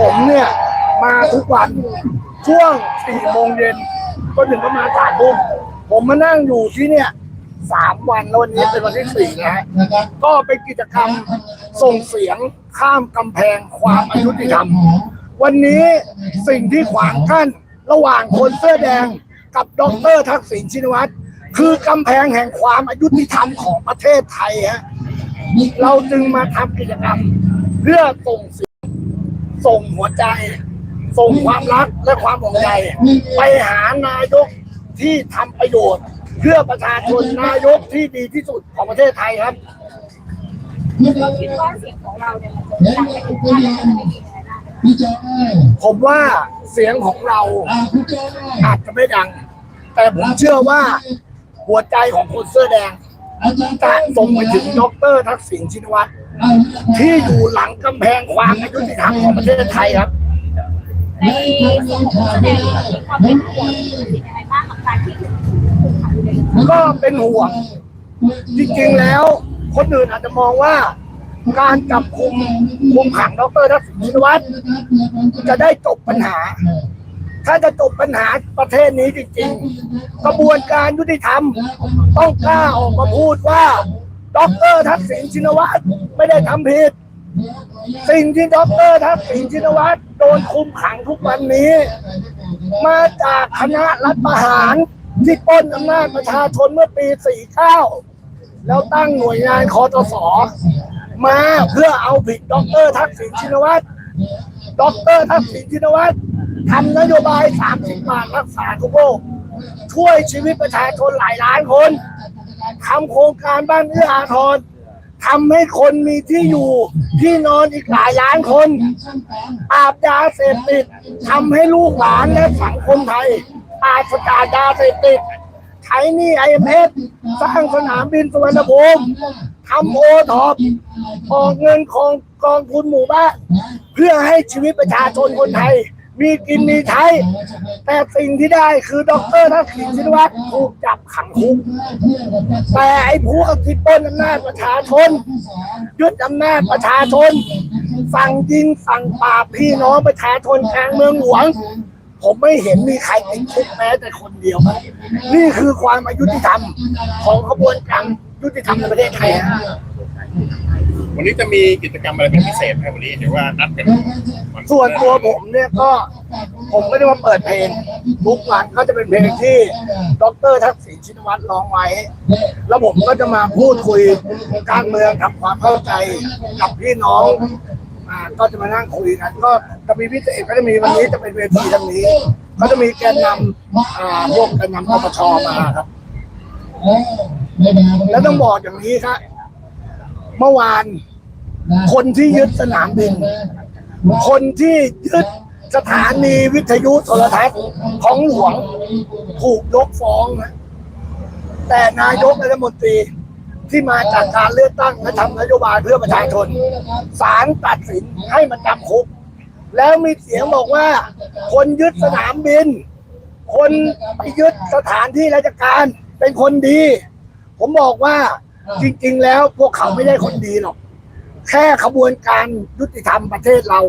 ผมเนี่ยมาทุกวันช่วงสี่โมงเย็นก็ถึงประมาณสามทุ่มผมมานั่งอยู่ที่เนี่ยสามวันแล้ววันนี้เป็นวันที่สี่นะฮะก็เป็นกิจกรรมส่งเสียงข้ามกำแพงความอายุติธรรม วันนี้สิ่งที่ขวางกั้นระหว่างคนเสื้อแดงกับดอกเตอรทักษิณชินวัตรคือกำแพงแห่งความอายุติธรรมของประเทศไทยฮะเราจึงมาทำกิจกรรม เพื่อส่งเสียง ส่งหัวใจ ส่งความรักและความห่วงใยไปหานายกที่ทำประโยชน์ เพื่อประชาชนนายกที่ดีที่สุดของประเทศไทยครับนะครับคิดว่าเสียงของเราเนี่ยมันจะดังไปถึงท่านแล้วมันไม่มีอะไรได้พี่โจ้เอ้ยผมว่าเสียงของเราอ่าพี่โจ้เอ้ยอาจจะไม่ดัง แต่ผมเชื่อว่าหัวใจของคนเสื้อแดงอาจารย์จะส่งไปถึงดอกเตอรทักษิณชินวัตรอ่า ที่อยู่หลังกำแพงความอายุติธรรมของประเทศไทยครับ ในส่วนของแสดงความเป็นห่วงสิ่งอะไรบ้างกับการที่ถูกขังเลยก็เป็นห่วง จริงๆแล้ว คนอื่นอาจจะมองว่า การจับคุมคุมขังดอกเตอรทักษิณชินวัตรจะได้จบปัญหา ถ้าจะจบปัญหาประเทศนี้จริงๆ กระบวนการยุติธรรม ต้องกล้าออกมาพูดว่า ดอกเตอร์ทักษิณชินวัตรไม่ได้ทำผิด สิ่งที่ด็อกเตอร์ทักษิณชินวัตรโดนคุมขังทุกวันนี้ มาจากคณะรัฐประหารที่ปล้นอำนาจประชาชนเมื่อปี 49 แล้วตั้งหน่วยงานคอตสมาเพื่อเอาผิดด็อกเตอร์ทักษิณชินวัตรด็อกเตอร์ทักษิณชินวัตรทำนโยบาย 30 บาทรักษาทุกโรคช่วยชีวิตประชาชนหลายล้านคน ทำโครงการบ้านเอื้ออาทรทำให้คนมีที่อยู่ที่นอนอีกหลายล้านคนปราบยาเสพติดทำให้ลูกหลานและสังคมไทยปราศจากยาเสพติดใช้นี่ไอเอ็มเอสสร้างสนามบินสุวรรณภูมิทำโอทอปออกเงินของกองทุนหมู่บ้านเพื่อให้ชีวิตประชาชนคนไทย มีกินมีใช้ แต่สิ่งที่ได้คือดรทักษิณชินวัตรถูกจับขังคุก แต่ไอ้พวกที่ปล้นอำนาจประชาชนยึดอำนาจประชาชน สั่งยิงสั่งปราบพี่น้องประชาชนกลางเมืองหลวง ผมไม่เห็นมีใครติดคุกแม้แต่คนเดียว นี่คือความอายุติธรรมของขบวนการยุติธรรมในประเทศไทย วันนี้จะมีกิจกรรมอะไรเป็นพิเศษไหมวันนี้เห็นว่านัดกันส่วนตัวผมเนี่ยก็ผมไม่ได้มาเปิดเพลงทุกวันก็จะเป็นเพลงที่ดรทักษิณชินวัตรร้องไว้ แล้วผมก็จะมาพูดคุยการเมืองทำความเข้าใจกับพี่น้องอ่าก็จะมานั่งคุยกันก็จะมีพิเศษก็จะมีวันนี้จะเป็นเวทีทางนี้ ก็จะมีแกนนำอ่าพวกแกนนำปปชมาครับ แล้วต้องบอกอย่างนี้ครับเมื่อวาน คนที่ยึดสนามบิน คนที่ยึดสถานีวิทยุโทรทัศน์ของหลวงถูกยกฟ้องนะแต่นายกรัฐมนตรีที่มาจากการเลือกตั้งและทำนโยบายเพื่อประชาชนศาลตัดสินให้มันจำคุก แล้วมีเสียงบอกว่า คนยึดสนามบิน คนไปยึดสถานที่ราชการเป็นคนดี ผมบอกว่าจริง ๆ แล้วพวกเขาไม่ได้คนดีหรอก แค่ขบวนการยุติธรรมประเทศเรา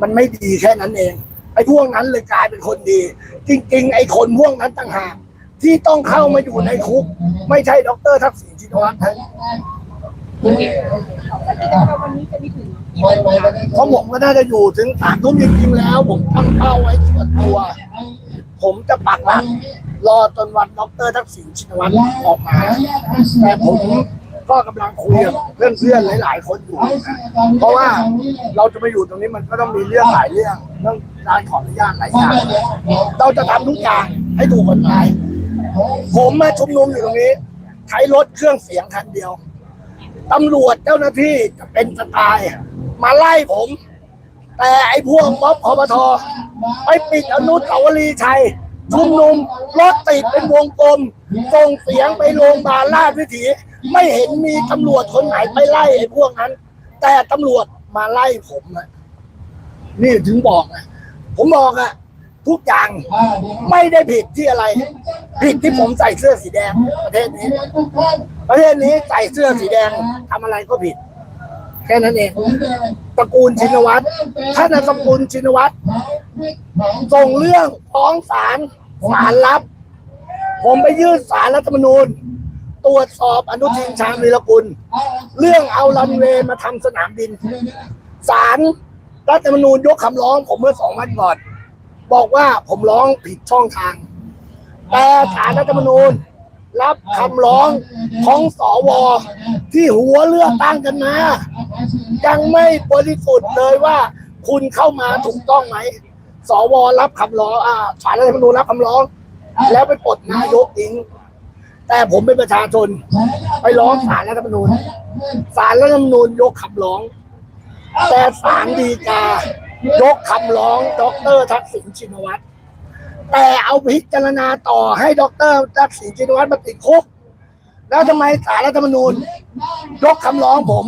มันไม่ดีแค่นั้นเอง ไอ้พวกนั้นเลยกลายเป็นคนดี จริง ๆ ไอ้คนพวกนั้นต่างหากที่ต้องเข้ามาอยู่ในคุก ไม่ใช่ดรทักษิณชินวัตรนะแล้วกิจกรรมวันนี้จะมีถึงเพราะผมก็น่าจะอยู่ถึงสามทุ่มจริงๆแล้ว ผมตั้งเป้าไว้ส่วนตัว ผมจะปักหลักรอจนวันดรทักษิณชินวัตรออกมาแต่ผม ก็กำลังคุยกับเพื่อนๆหลาย ๆ คนอยู่นะเพราะว่าเราจะไปอยู่ตรงนี้มันก็ต้องมีเรื่องหลายเรื่องเรื่องการขออนุญาตหลายอย่างเราจะทำทุกอย่างให้ถูกกฎหมายผมมาชุมนุมอยู่ตรงนี้ใช้รถเครื่องเสียงคันเดียวตำรวจเจ้าหน้าที่จะเป็นสไตล์มาไล่ผม แต่ไอ้พวกม็อบพบทไปปิดอนุสาวรีย์ชัย ชุมนุมรถติดเป็นวงกลมส่งเสียงไปโรงพยาบาลราชวิถี ไม่เห็นมีตำรวจคนไหนไปไล่ไอ้พวกนั้น แต่ตำรวจมาไล่ผมนะนี่ถึงบอกนะผมบอกอะทุกอย่างไม่ได้ผิดที่อะไร ผิดที่ผมใส่เสื้อสีแดง ประเทศนี้ ประเทศนี้ใส่เสื้อสีแดงทำอะไรก็ผิด แค่นั้นเอง ตระกูลชินวัตรท่านนายตระกูลชินวัตรส่งเรื่องฟ้องศาลศาลรับ ผมไปยื่นศาลรัฐธรรมนูญ ตรวจสอบอนุทินชาญวีรกุล เรื่องเอาลันเวย์มาทำสนามบินศาลรัฐธรรมนูญยกคำร้อง ผมเมื่อสองวันก่อนบอกว่าผมร้องผิดช่องทาง แต่ศาลรัฐธรรมนูญรับคำร้องของสวที่หัวเลือกตั้งกันมา ยังไม่บริสุทธิ์เลยว่า คุณเข้ามาถูกต้องไหมสวรับคำร้องอ่าศาลรัฐธรรมนูญรับคำร้อง แล้วไปปลดนายกทิ้งแต่ผมเป็นประชาชน ไปร้องศาลรัฐธรรมนูญศาลรัฐธรรมนูญยกคำร้อง แต่ศาลฎีกายกคำร้องดรทักษิณชินวัตรแต่เอาพิจารณาต่อให้ดรทักษิณชินวัตรมาติดคุก แล้วทำไมศาลรัฐธรรมนูญยกคำร้องผม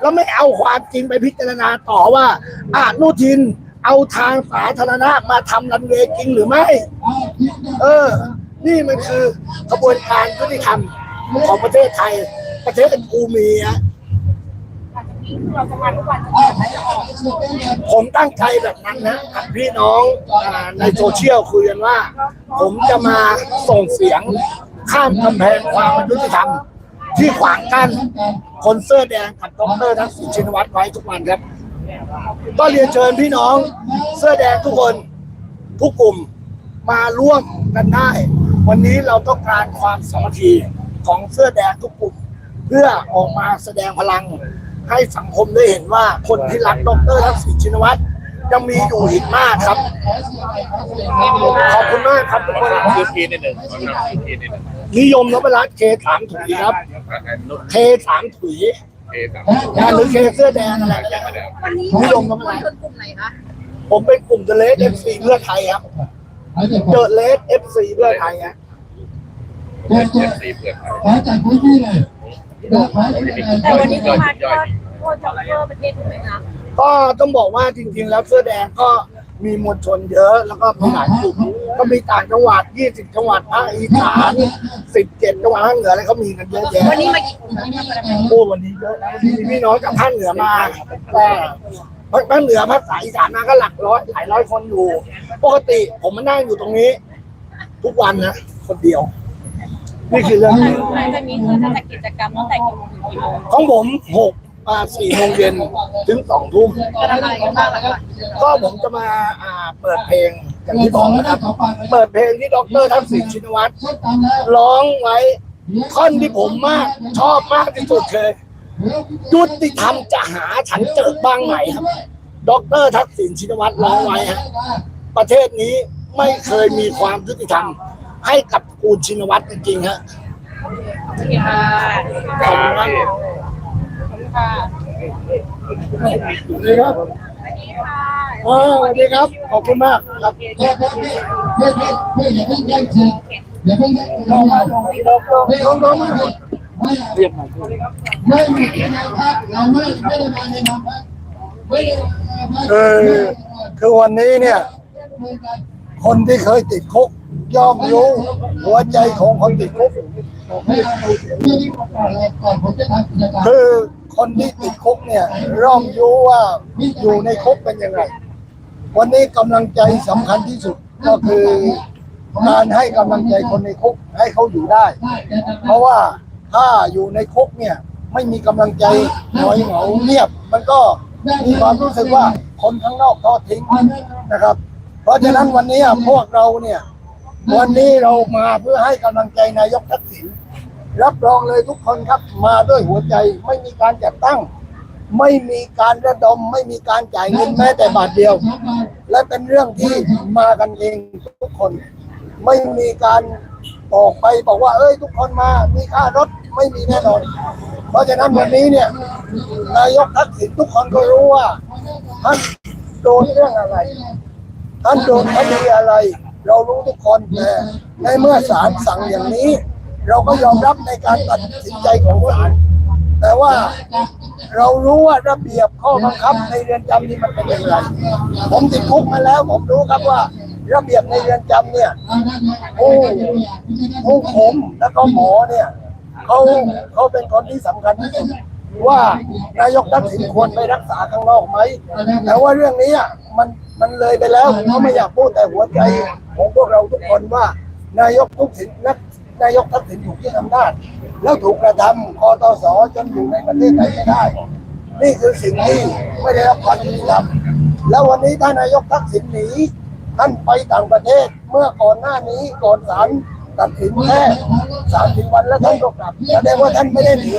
แล้วไม่เอาความจริงไปพิจารณาต่อว่าอานุทิน เอาทางสาธารณะมาทำรันเวย์จริงหรือไม่ เออ นี่มันคือกระบวนการยุติธรรมของประเทศไทย ประเทศกูมีอะหลังจากนี้คือเมาทุกวันจะผมตั้งใจแบบนั้นนะกับพี่น้องในโซเชียลคุยกันว่า ผมจะมาส่งเสียงข้ามกำแพงความยุติธรรม ที่ขวางกั้นคนเสื้อแดงกับดรทักษิณชินวัตรไว้ทุกวันครับ ก็เรียนเชิญพี่น้องเสื้อแดงทุกคนทุกกลุ่มมาร่วมกันได้ วันนี้เราต้องการความสามัคคีของเสื้อแดงทุกกลุ่ม เพื่อออกมาแสดงพลังให้สังคมได้เห็นว่าคนที่รักดรทักษิณชินวัตร ยังมีอยู่อีกมากครับ ขอบคุณมากครับทุกคนคือพีนิดหนึ่งคือพีนิดหนึ่งนิยมนพรัตน์เคสามถุยครับเคสามถุยเอสามนะหรือเคเสื้อแดงอะไรก็ได้วันนี้นิยมนพรัตน์คนกลุ่มไหนคะผมเป็นกลุ่มเดเลสเอฟซีเพื่อไทยครับเดเลสเอฟซีเพื่อไทยครับเอสสี่เพื่อนขอจากพื้นที่เลยขอจากพื้นที่เลยแต่วันนี้จะมาก็โทษจ็อกเกอร์ประเทศถูกไหมคะ ก็ต้องบอกว่าจริง ๆ แล้วเสื้อแดงก็มีมวลชนเยอะ แล้วก็มีหลายกลุ่มก็มีต่างจังหวัด 20 จังหวัดภาคอีสาน17 จังหวัดภาคเหนืออะไรเขามีกันเยอะแยะวันนี้มากี่กลุ่มคะโอ้วันนี้เยอะนะมีพี่น้องจากภาคเหนือมาแต่ภาคเหนือภาคอีสานมาก็หลักร้อยหลายร้อยคนอยู่ ปกติผมมานั่งอยู่ตรงนี้ ทุกวันนะคนเดียวนี่คือเรื่องจริงหลังจากนี้คือจะจัดกิจกรรมตั้งแต่กี่โมงถึงกี่โมงของผมหก อ่าสี่โมงเย็นถึงสองทุ่มจะทำอะไรกันบ้างล่ะคะก็ผมจะมาอ่าเปิดเพลงอย่างที่บอกนะครับ เปิดเพลงที่ดรทักษิณชินวัตรร้องไว้ท่อนที่ผมมาก ชอบมากที่สุดคือยุติธรรมจะหาฉันเจอบ้างไหมครับดรทักษิณชินวัตรร้องไว้ฮะประเทศนี้ไม่เคยมีความยุติธรรม ให้กับกูลชินวัตรจริงๆฮะโอเคค่ะขอบคุณมากค่ะ สวัสดีครับสวัสดีค่ะอ่าสวัสดีครับ ขอบคุณมากครับเพื่อนเพื่อนเพื่อนเพื่อนอย่าเพิ่งแย่งชิงอย่าเพิ่งแย่งชิงน้องมาน้องน้องน้องมาเรียกมาไม่มีในพักเราไม่ไม่ได้มาในนามพักไม่ได้มาคือคือวันนี้เนี่ย คนที่เคยติดคุกย่อมรู้หัวใจของคนติดคุก ไม่เอาเรื่องนี้ก่อนเลยก่อนผมจะทำกิจกรรมคือคนที่ติดคุกเนี่ยย่อมรู้ว่าอยู่ในคุกเป็นยังไง วันนี้กำลังใจสำคัญที่สุดก็คือการให้กำลังใจคนในคุกให้เขาอยู่ได้เพราะว่าถ้าอยู่ในคุกเนี่ยไม่มีกำลังใจหน่อยเหงาเงียบ มันก็มีความรู้สึกว่าคนข้างนอกทอดทิ้งนะครับ เพราะฉะนั้นวันนี้พวกเราเนี่ย วันนี้เรามาเพื่อให้กำลังใจนายกทักษิณ รับรองเลยทุกคนครับมาด้วยหัวใจไม่มีการจัดตั้ง ไม่มีการระดม ไม่มีการจ่ายเงินแม้แต่บาทเดียว และเป็นเรื่องที่มากันเองทุกคน ไม่มีการบอกไปบอกว่า เอ้ย ทุกคนมามีค่ารถไม่มีแน่นอน เพราะฉะนั้นวันนี้เนี่ย นายกทักษิณทุกคนก็รู้ว่าท่านโดนเรื่องอะไรท่านโดนคดีอะไร เรารู้ทุกคนแต่ในเมื่อศาลสั่งอย่างนี้ เราก็ยอมรับในการตัดสินใจของศาลแต่ว่าเรารู้ว่าระเบียบข้อบังคับในเรือนจำนี่มันเป็นอย่างไร ผมติดคุกมาแล้ว ผมรู้ครับว่า ระเบียบในเรือนจำเนี่ยผู้ผู้ผมแล้วก็หมอเนี่ยเขาเขาเป็นคนที่สำคัญที่สุดว่านายกทักษิณควรไปรักษาข้างนอกไหมแต่ว่าเรื่องนี้อะมันมันเลยไปแล้วผมก็ไม่อยากพูดแต่หัวใจของพวกเราทุกคนว่านายกทุกสินนัก นายกทักษิณถูกที่อำนาจแล้วถูกกระทำคอตสจนอยู่ในประเทศไทยไม่ได้ นี่คือสิ่งที่ไม่ได้รับความยุติธรรมแล้ววันนี้ท่านายกทักษิณหนีท่านไปต่างประเทศเมื่อก่อนหน้านี้ก่อนศาลตัดสินแค่สามสิบวันแล้วท่านก็กลับแสดงว่าท่านไม่ได้หนี